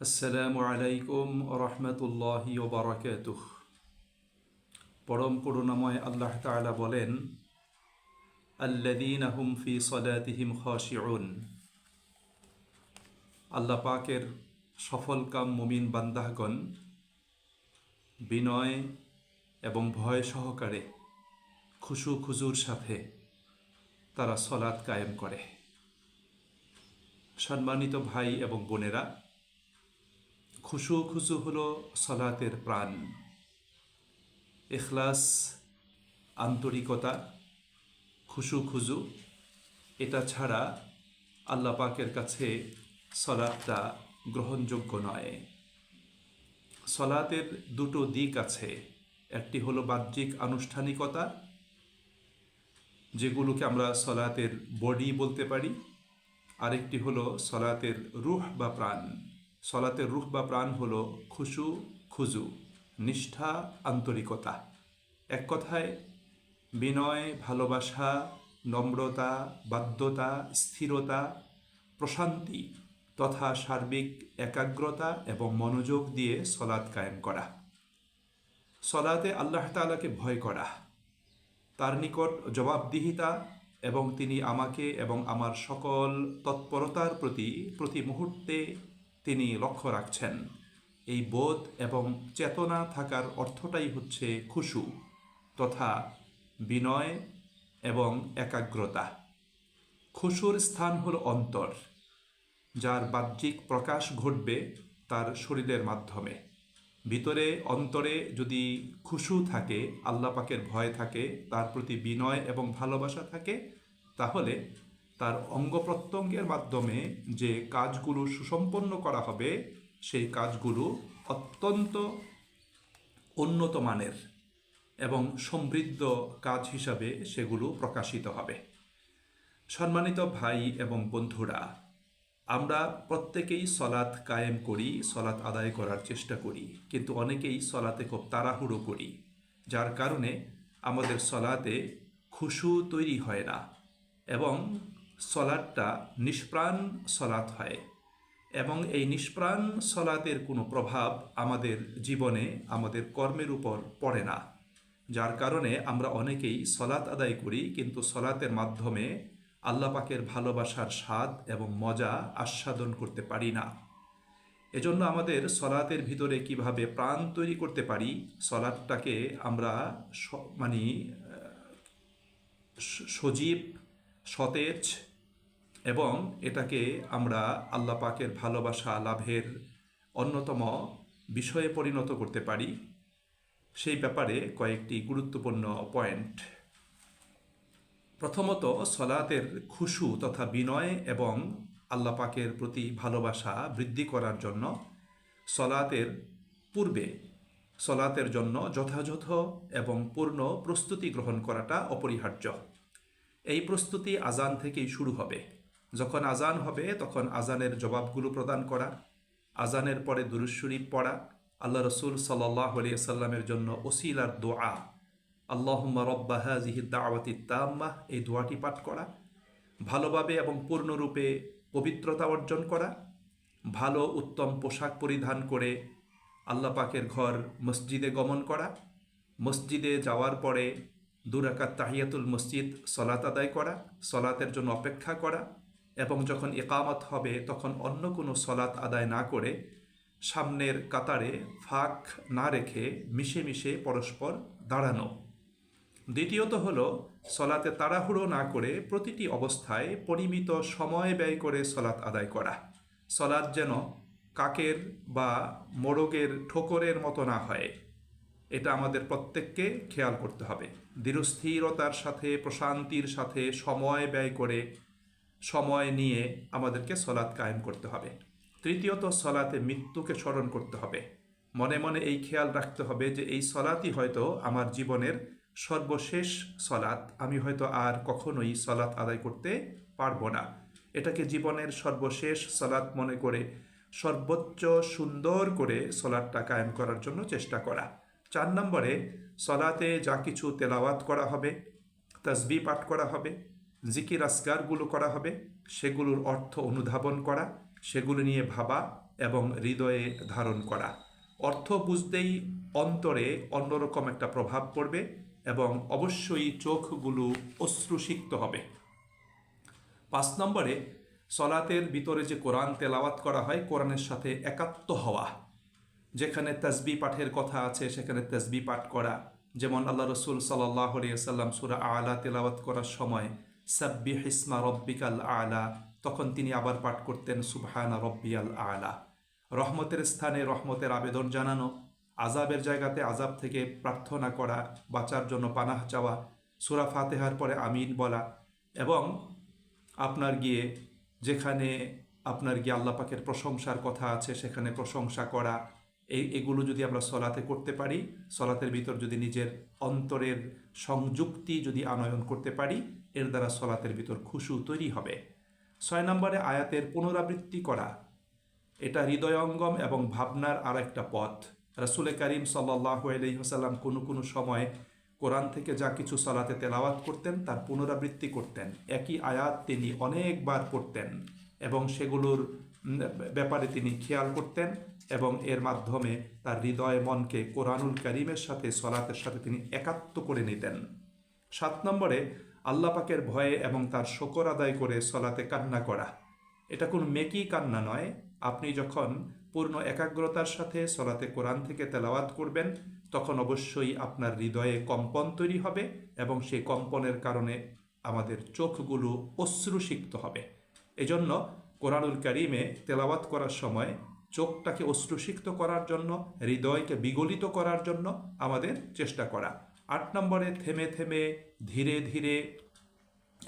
আসসালামু আলাইকুম রহমতুল্লাহি ওবরাকাতুহ পরম করুণাময় আল্লাহ তাআলা বলেন, আল্লাযীনা হুম ফি সলাতিহিম খাশিউন। আল্লাহ পাকের সফলকাম মুমিন বান্দাহগণ বিনয় এবং ভয় সহকারে খুশু খুজুর সাথে তারা সলাৎ কায়েম করে। সম্মানিত ভাই এবং বোনেরা খুশু খুশু হলো সলাতের প্রাণ। এখলাস আন্তরিকতা, খুশু খুজু, এটা ছাড়া আল্লাহ পাকের কাছে সলাৎটা গ্রহণযোগ্য নয়। সলাতের দুটো দিক আছে। একটি হলো বাহ্যিক আনুষ্ঠানিকতা, যেগুলোকে আমরা সলাতের বডি বলতে পারি। আরেকটি হলো সলাতের রুহ বা প্রাণ। সলাতের রুহ বা প্রাণ হল খুশু, খুজু, নিষ্ঠা, আন্তরিকতা। এক কথায়, বিনয়, ভালোবাসা, নম্রতা, বাধ্যতা, স্থিরতা, প্রশান্তি তথা সার্বিক একাগ্রতা এবং মনোযোগ দিয়ে সলাৎ কায়েম করা। সলাতে আল্লাহ তালাকে ভয় করা, তার নিকট জবাবদিহিতা এবং তিনি আমাকে এবং আমার সকল তৎপরতার প্রতি প্রতি মুহূর্তে তিনি লক্ষ্য রাখছেন। এই বোধ এবং চেতনা থাকার অর্থটাই হচ্ছে খুশু তথা বিনয় এবং একাগ্রতা। খুশুর স্থান হল অন্তর, যার বাহ্যিক প্রকাশ ঘটবে তার শরীরের মাধ্যমে। ভিতরে, অন্তরে যদি খুশু থাকে আল্লাপাকের ভয় থাকে, তার প্রতি বিনয় এবং ভালোবাসা থাকে, তাহলে তার অঙ্গ প্রত্যঙ্গের মাধ্যমে যে কাজগুলো সুসম্পন্ন করা হবে, সেই কাজগুলো অত্যন্ত উন্নত মানের এবং সমৃদ্ধ কাজ হিসাবে সেগুলো প্রকাশিত হবে। সম্মানিত ভাই এবং বন্ধুরা, আমরা প্রত্যেকেই সলাৎ কায়েম করি, সলাৎ আদায় করার চেষ্টা করি, কিন্তু অনেকেই সলাতে খুব তাড়াহুড়ো করি, যার কারণে আমাদের সলাতে খুশু তৈরি হয় না এবং সলাদটা নিষ্প্রাণ সলাদ হয় এবং এই নিষ্প্রাণ সলাতের কোনো প্রভাব আমাদের জীবনে, আমাদের কর্মের উপর পড়ে না। যার কারণে আমরা অনেকেই সলাৎ আদায় করি, কিন্তু সলাতের মাধ্যমে আল্লাহ পাকের ভালোবাসার স্বাদ এবং মজা আস্বাদন করতে পারি না। এজন্য আমাদের সলাতের ভিতরে কীভাবে প্রাণ তৈরি করতে পারি সলাদটাকে আমরা মানে সজীব, সতেজ এবং এটাকে আমরা আল্লাহ পাকের ভালোবাসা, লাভের অন্যতম বিষয়ে পরিণত করতে পারি। সেই ব্যাপারে কয়েকটি গুরুত্বপূর্ণ পয়েন্ট। প্রথমত, সলাতের খুশু তথা বিনয় এবং আল্লাহ পাকের প্রতি ভালোবাসা বৃদ্ধি করার জন্য সলাতের পূর্বে, সলাতের জন্য যথাযথ এবং পূর্ণ প্রস্তুতি গ্রহণ করাটা অপরিহার্য। এই প্রস্তুতি আজান থেকেই শুরু হবে। যখন আজান হবে, তখন আজানের জবাবগুলো প্রদান করা আজানের পরে দুরুশরীফ পড়া, আল্লাহ রসুল সাল্লাহ সাল্লামের জন্য ওসিলার দোয়া, আল্লাহম্মা রব্বা হাজিহি দাওয়াতি তাম্মাহ এই দোয়াটি পাঠ করা, ভালোভাবে এবং পূর্ণরূপে পবিত্রতা অর্জন করা, ভালো উত্তম পোশাক পরিধান করে আল্লাহ পাকের ঘর মসজিদে গমন করা, মসজিদে যাওয়ার পরে দুরাকাত তাহিয়াতুল মসজিদ সলাত আদায় করা, সলাতের জন্য অপেক্ষা করা এবং যখন একামত হবে, তখন অন্য কোনো সলাত আদায় না করে সামনের কাতারে ফাঁক না রেখে মিশে মিশে পরস্পর দাঁড়ানো। দ্বিতীয়ত হল, সলাতে তাড়াহুড়ো না করে প্রতিটি অবস্থায় পরিমিত সময় ব্যয় করে সলাৎ আদায় করা। সলাৎ যেন কাকের বা মোরগের ঠোকরের মতো না হয়। এটা আমাদের প্রত্যেককে খেয়াল করতে হবে। দৃঢ়স্থিরতার সাথে, প্রশান্তির সাথে সময় ব্যয় করে সময় নিয়ে আমাদেরকে সলাৎ কায়েম করতে হবে। তৃতীয়ত, সলাতে মৃত্যুকে স্মরণ করতে হবে। মনে মনে এই খেয়াল রাখতে হবে যে এই সলাতই হয়তো আমার জীবনের সর্বশেষ সলাৎ। আমি হয়তো আর কখনোই সলাৎ আদায় করতে পারব না। এটাকে জীবনের সর্বশেষ সলাৎ মনে করে, সর্বোচ্চ সুন্দর করে সলাদটা কায়েম করার জন্য চেষ্টা করা। চার নম্বরে, সলাতে যা কিছু তেলাওয়াত করা হবে তসবি পাঠ করা হবে জিকির আসগারগুলো করা হবে, সেগুলোর অর্থ অনুধাবন করা, সেগুলো নিয়ে ভাবা এবং হৃদয়ে ধারণ করা। অর্থ বুঝতেই অন্তরে অন্যরকম একটা প্রভাব পড়বে এবং অবশ্যই চোখগুলো অশ্রুসিক্ত হবে। পাঁচ নম্বরে, সলাতের ভিতরে যে কোরআন তেলাওয়াত করা হয়, কোরআনের সাথে একাত্ম হওয়া। যেখানে তসবি পাঠের কথা আছে, সেখানে তসবি পাঠ করা। যেমন আল্লাহ রসুল সাল্লাহ সাল্লাম সুরা আলা তেলাওয়াত করার সময় সাব্বি হিসমা রব্বিকাল আলা। তখন তিনি আবার পাঠ করতেন, সুবহানা রব্বিয়াল আলা। রহমতের স্থানে রহমতের আবেদন জানানো আজাবের জায়গাতে আজাব থেকে প্রার্থনা করা, বাঁচার জন্য পানাহ চাওয়া, সুরা ফাতেহার পরে আমিন বলা এবং আপনার গিয়ে যেখানে আপনার গিয়ে আল্লাহ পাকের প্রশংসার কথা আছে, সেখানে প্রশংসা করা, এই এগুলো যদি আমরা সলাতে করতে পারি, সলাতের ভিতর যদি নিজের অন্তরের সংযুক্তি যদি আনয়ন করতে পারি এর দ্বারা সলাতের ভিতর খুশু তৈরি হবে। ছয় নম্বরে আয়াতের পুনরাবৃত্তি করা। এটা হৃদয়ঙ্গম এবং ভাবনার আর একটা পথ। রাসুলে করিম সাল্লাহ আলহিহাসাল্লাম কোনো কোনো সময় কোরআন থেকে যা কিছু সলাতে তেলাওয়াত করতেন, তার পুনরাবৃত্তি করতেন। একই আয়াত তিনি অনেকবার পড়তেন এবং সেগুলোর ব্যাপারে তিনি খেয়াল করতেন এবং এর মাধ্যমে তার হৃদয়, মনকে কোরআনুল করিমের সাথে, সলাতের সাথে তিনি একাত্ম করে নিতেন। সাত নম্বরে আল্লাহ পাকের ভয়ে এবং তার শকর আদায় করে সলাতে কান্না করা। এটা কোনো মেকি কান্না নয়। আপনি যখন পূর্ণ একাগ্রতার সাথে সলাতে কোরআন থেকে তেলাওয়াত করবেন, তখন অবশ্যই আপনার হৃদয়ে কম্পন তৈরি হবে এবং সেই কম্পনের কারণে আমাদের চোখগুলো অশ্রুসিক্ত হবে। এজন্য কোরআনুল করিমে তেলাওয়াত করার সময় চোখটাকে অশ্রুসিক্ত করার জন্য, হৃদয়কে বিগলিত করার জন্য আমাদের চেষ্টা করা। আট নম্বরে থেমে থেমে, ধীরে ধীরে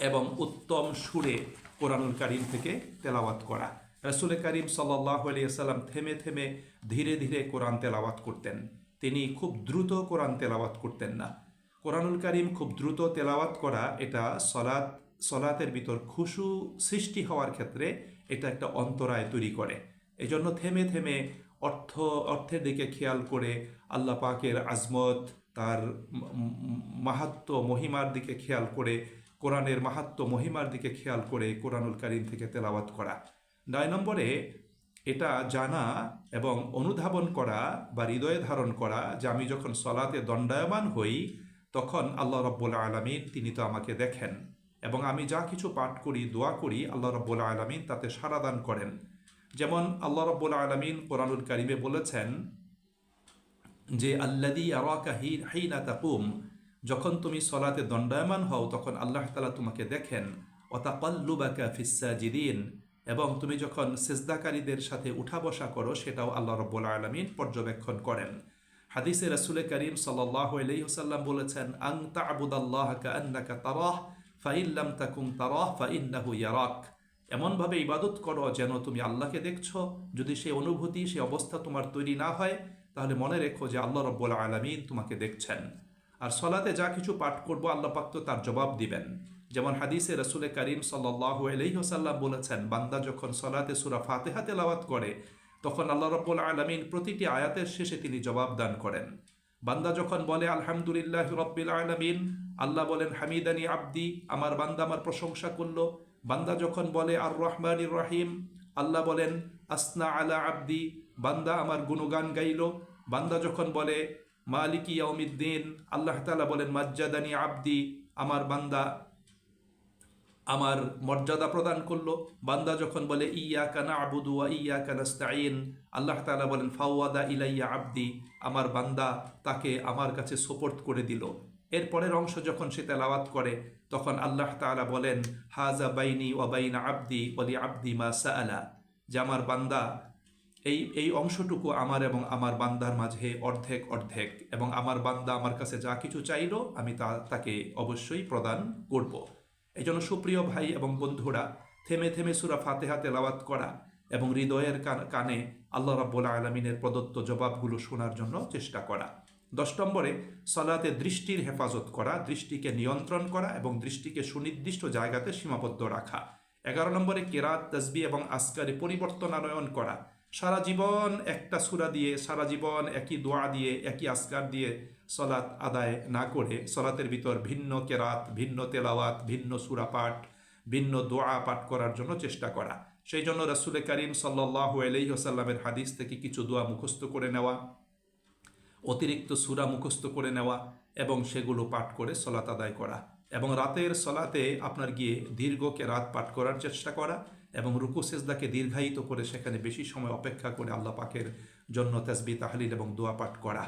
এবং উত্তম সুরে কোরআনুল কারিম থেকে তেলাওয়াত করা। রসুল করিম সাল্লাহ আলিয়াল্লাম থেমে থেমে, ধীরে ধীরে কোরআন তেলাওয়াত করতেন। তিনি খুব দ্রুত কোরআন তেলাওয়াত করতেন না। কোরআনুল কারিম খুব দ্রুত তেলাওয়াত করা, এটা সলাৎ, সলাতের ভিতর খুশু সৃষ্টি হওয়ার ক্ষেত্রে এটা একটা অন্তরায় তৈরি করে। এজন্য থেমে থেমে অর্থ, অর্থের দিকে খেয়াল করে আল্লাহ পাকের আজমত তার মাহাত্ম মহিমার দিকে খেয়াল করে, কোরআনের মাহাত্ম মহিমার দিকে খেয়াল করে কোরআনুল কারিম থেকে তেলাওয়াত করা। নয় নম্বরে, এটা জানা এবং অনুধাবন করা বা হৃদয়ে ধারণ করা যে আমি যখন সলাতে দণ্ডায়মান হই, তখন আল্লাহ রব্বুল আলমিন তিনি তো আমাকে দেখেন এবং আমি যা কিছু পাঠ করি, দোয়া করি, আল্লাহ রব্বুল আলমিন তাতে সারাদান করেন। যেমন আল্লাহ রব্বুল আলমিন কোরআনুল কারিমে বলেছেন যে আল্লাদি আরাকা হিনা তাকুম, যখন তুমি সলাতে দণ্ডায়মান হও, তখন আল্লাহ তালা তোমাকে দেখেন অতাকাল্লুবাকা ফিসাজিদিন এবং তুমি যখন সেজদাকারীদের সাথে উঠা বসা করো, সেটাও আল্লাহ রব্বুল আলমিন পর্যবেক্ষণ করেন। হাদিসে রাসুলে করিম সাল্লাহ আলহিহসাল্লাম বলেছেন আং তাবুদাল্লাহ কান্নাকা তারাহ ফাইল্লাম তাকুম তারাহ, ফাইন্নাহু ইয়ারাক। এমনভাবে ইবাদত করো যেন তুমি আল্লাহকে দেখছ। যদি সেই অনুভূতি, সেই অবস্থা তোমার তৈরি না হয় তাহলে মনে রেখো যে আল্লাহ রব্বুল আলমিন তোমাকে দেখছেন। আর সলাতে যা কিছু পাঠ করব, আল্লাহ পাক তো তার জবাব দিবেন। যেমন হাদিসে রসুলে করিম সাল্লাহ আলহিহসাল্লাম বলেছেন, বান্দা যখন সলাতে সুরা ফাতেহা তেলাওয়াত করে, তখন আল্লাহ রব্বুল আলমিন প্রতিটি আয়াতের শেষে তিনি জবাব দান করেন। বান্দা যখন বলে, আলহামদুলিল্লাহ রব্বিল আলমিন আল্লাহ বলেন, হামিদানি আব্দি আমার বান্দা আমার প্রশংসা করল বান্দা যখন বলে আর রহমান রাহিম আল্লাহ বলেন, আসনা আলা আব্দি বান্দা আমার গুণগান গাইল বান্দা যখন বলে, মালিকি ইয়াউমিদ্দিন আল্লাহ তালা বলেন, মাজ্জাদানি আব্দি আমার বান্দা আমার মর্যাদা প্রদান করল। বান্দা যখন বলে ইয়া কানা আবুদু ইয়া কানাস্তাইন আল্লাহ তালা বলেন, ফাওয়াদা ইলাইয়া আব্দি আমার বান্দা তাকে আমার কাছে সোপোর্ট করে দিল। এরপরের অংশ যখন সে তেলাওয়াত করে, তখন আল্লাহ তালা বলেন, হাজা বাইনি ওয়াবাইনা আব্দি ওলি আব্দি মা সাআলা যে আমার বান্দা এই এই অংশটুকু আমার এবং আমার বান্দার মাঝে অর্ধেক অর্ধেক এবং আমার বান্দা আমার কাছে যা কিছু চাইল আমি তা, তাকে অবশ্যই প্রদান করব। এই জন্য সুপ্রিয় ভাই এবং বন্ধুরা, থেমে থেমে সুরা ফাতেহা তেলাওয়াত করা এবং হৃদয়ের কানে আল্লাহ রাব্বুল আলমিনের প্রদত্ত জবাবগুলো শোনার জন্য চেষ্টা করা। দশ নম্বরে, সলাতে দৃষ্টির হেফাজত করা, দৃষ্টিকে নিয়ন্ত্রণ করা এবং দৃষ্টিকে সুনির্দিষ্ট জায়গাতে সীমাবদ্ধ রাখা। এগারো নম্বরে, কেরাত, তসবি এবং আসকারে পরিবর্তন আনয়ন করা। সারা জীবন একটা সুরা দিয়ে, সারা জীবন একই দোয়া দিয়ে, একই আসকার দিয়ে সলাৎ আদায় না করে সলাতের ভিতর ভিন্ন কেরাত, ভিন্ন তেলাওয়াত, ভিন্ন সুরা পাঠ, ভিন্ন দোয়া পাঠ করার জন্য চেষ্টা করা। সেই জন্য রাসুল করিম সাল্লাহ আলহিহসাল্লামের হাদিস থেকে কিছু দোয়া মুখস্থ করে নেওয়া, অতিরিক্ত সুরা মুখস্থ করে নেওয়া এবং সেগুলো পাঠ করে সলাত আদায় করা এবং রাতের সলাতে আপনার গিয়ে দীর্ঘকে রাত পাঠ করার চেষ্টা করা এবং রুকু সেজদাকে দীর্ঘায়িত করে সেখানে বেশি সময় অপেক্ষা করে আল্লাহ পাকের জন্য তেসবি তাহলিল এবং দোয়া পাঠ করা।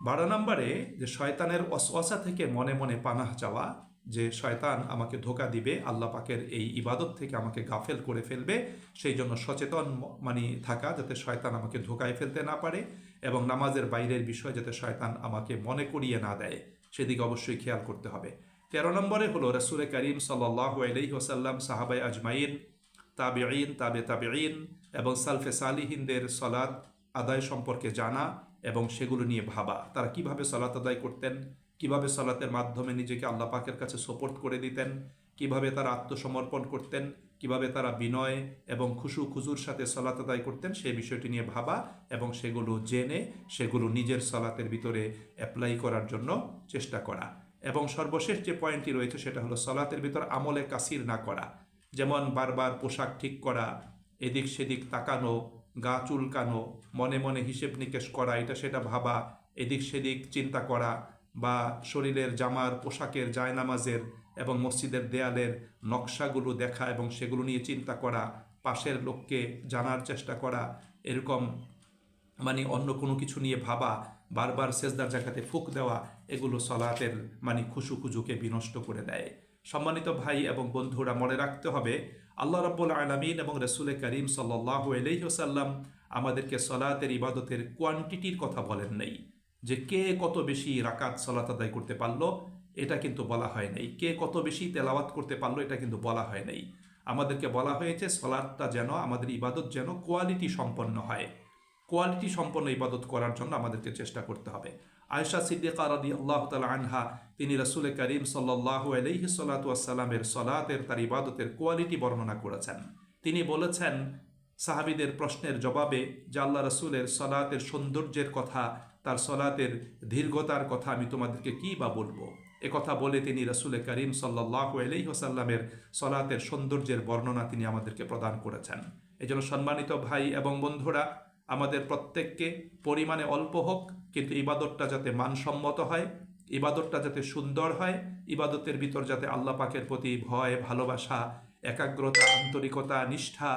বারো নম্বরে যে শয়তানের অসওয়াসা থেকে মনে মনে পানাহ চাওয়া, যে শয়তান আমাকে ধোকা দিবে, আল্লাহ পাকের এই ইবাদত থেকে আমাকে গাফেল করে ফেলবে, সেই জন্য সচেতন মানে থাকা যাতে শয়তান আমাকে ধোকায় ফেলতে না পারে এবং নামাজের বাইরের বিষয় যাতে শয়তান আমাকে মনে করিয়ে না দেয়, সেদিকে অবশ্যই খেয়াল করতে হবে। তেরো নম্বরে হলো রসুল করিম সাল্লাহ আলহি ওসাল্লাম সাহাবাই আজমাইন তাবেইন তাবে তাবেইন এবং সালফে সালিহিনদের সলাদ আদায় সম্পর্কে জানা এবং সেগুলো নিয়ে ভাবা। তারা কীভাবে সলাত আদায় করতেন? কীভাবে সলাতের মাধ্যমে নিজেকে আল্লাহ পাকের কাছে সোপোর্ট করে দিতেন? কীভাবে তারা আত্মসমর্পণ করতেন? কীভাবে তারা বিনয় এবং খুশু খুজুর সাথে সলাত আদায় করতেন? সেই বিষয়টি নিয়ে ভাবা এবং সেগুলো জেনে, সেগুলো নিজের সলাতের ভিতরে অ্যাপ্লাই করার জন্য চেষ্টা করা। এবং সর্বশেষ যে পয়েন্টটি রয়েছে সেটা হলো সলাতের ভিতর আমলে কাসির না করা। যেমন বারবার পোশাক ঠিক করা, এদিক সেদিক তাকানো, গা চুলকানো, মনে মনে হিসেব নিকেশ করা, এটা সেটা ভাবা, এদিক সেদিক চিন্তা করা বা শরীরের জামার, পোশাকের জায়নামাজের এবং মসজিদের দেয়ালের নকশাগুলো দেখা এবং সেগুলো নিয়ে চিন্তা করা, পাশের লোককে জানার চেষ্টা করা, এরকম মানে অন্য কোনো কিছু নিয়ে ভাবা, বারবার সেজদার জায়গাতে ফুক দেওয়া, এগুলো সলাতের মানে খুশু খুজুকে বিনষ্ট করে দেয়। সম্মানিত ভাই এবং বন্ধুরা, মনে রাখতে হবে, আল্লাহ রাব্বুল আলমিন এবং রসুল করিম সাল্লাহ আলহিহসাল্লাম আমাদেরকে সলাতের ইবাদতের কোয়ান্টিটির কথা বলেন নেই। যে কে কত বেশি রাকাত সলাত আদায় করতে পারল, এটা কিন্তু বলা হয় নাই। কে কত বেশি তেলাওয়াত করতে পারল, এটা কিন্তু বলা হয় নাই। আমাদেরকে বলা হয়েছে সলাদটা যেন, আমাদের ইবাদত যেন কোয়ালিটি সম্পন্ন হয়। কোয়ালিটি সম্পন্ন ইবাদত করার জন্য আমাদেরকে চেষ্টা করতে হবে। আয়সা সিদ্দিকা রাদি আল্লাহ তালা আনহা, তিনি রসুল করিম সাল্লাহ আলহি সাল্লাতামের সলাতের, তার ইবাদতের কোয়ালিটি বর্ণনা করেছেন। তিনি বলেছেন, সাহাবিদের প্রশ্নের জবাবে যে আল্লাহ রসুলের সলাতের সৌন্দর্যের কথা, তার সলাতের দীর্ঘতার কথা আমি তোমাদেরকে কী বা বলব? কথা বলে তিনি রসুল করিম সাল্লাহ আলহিহসাল্লামের সলাতের সৌন্দর্যের বর্ণনা তিনি আমাদেরকে প্রদান করেছেন। এজন্য সম্মানিত ভাই এবং বন্ধুরা আমাদের প্রত্যেককে পরিমাণে অল্প হোক, কিন্তু ইবাদতটা যাতে মানসম্মত হয়, ইবাদতটা যাতে সুন্দর হয়, ইবাদতের ভিতর যাতে আল্লাহ পাকের প্রতি ভয়, ভালোবাসা, একাগ্রতা, আন্তরিকতা, নিষ্ঠা,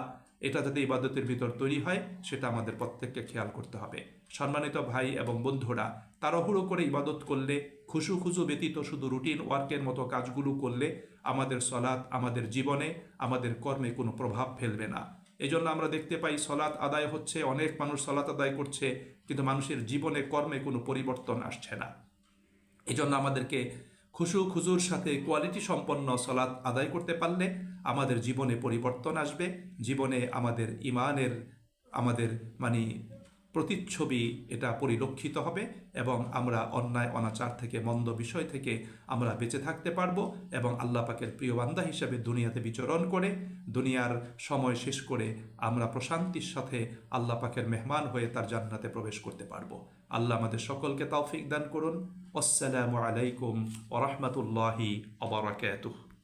এটা যাতে ইবাদতের ভিতর তৈরি হয়, সেটা আমাদের প্রত্যেককে খেয়াল করতে হবে। সম্মানিত ভাই এবং বন্ধুরা, তাড়াহুড়ো করে ইবাদত করলে, খুশু খুশু ব্যতীত শুধু রুটিন ওয়ার্কের মতো কাজগুলো করলে আমাদের সলাৎ, আমাদের জীবনে, আমাদের কর্মে কোনো প্রভাব ফেলবে না। এই জন্য আমরা দেখতে পাই সলাৎ আদায় হচ্ছে, অনেক মানুষ সলাৎ আদায় করছে, কিন্তু মানুষের জীবনে কর্মে কোনো পরিবর্তন আসছে না। এই জন্য আমাদেরকে খুশু খুজুর সাথে কোয়ালিটি সম্পন্ন সলাৎ আদায় করতে পারলে আমাদের জীবনে পরিবর্তন আসবে, জীবনে আমাদের ইমানের, আমাদের মানে প্রতিচ্ছবি এটা পরিলক্ষিত হবে এবং আমরা অন্যায়, অনাচার থেকে, মন্দ বিষয় থেকে আমরা বেঁচে থাকতে পারব এবং আল্লাহ পাকের প্রিয় বান্দা হিসেবে দুনিয়াতে বিচরণ করে, দুনিয়ার সময় শেষ করে আমরা প্রশান্তির সাথে আল্লাহ পাকের মেহমান হয়ে তার জান্নাতে প্রবেশ করতে পারব। আল্লাহ আমাদের সকলকে তৌফিক দান করুন। আসসালামু আলাইকুম ওরহমতুল্লাহি অবরাকাতুহ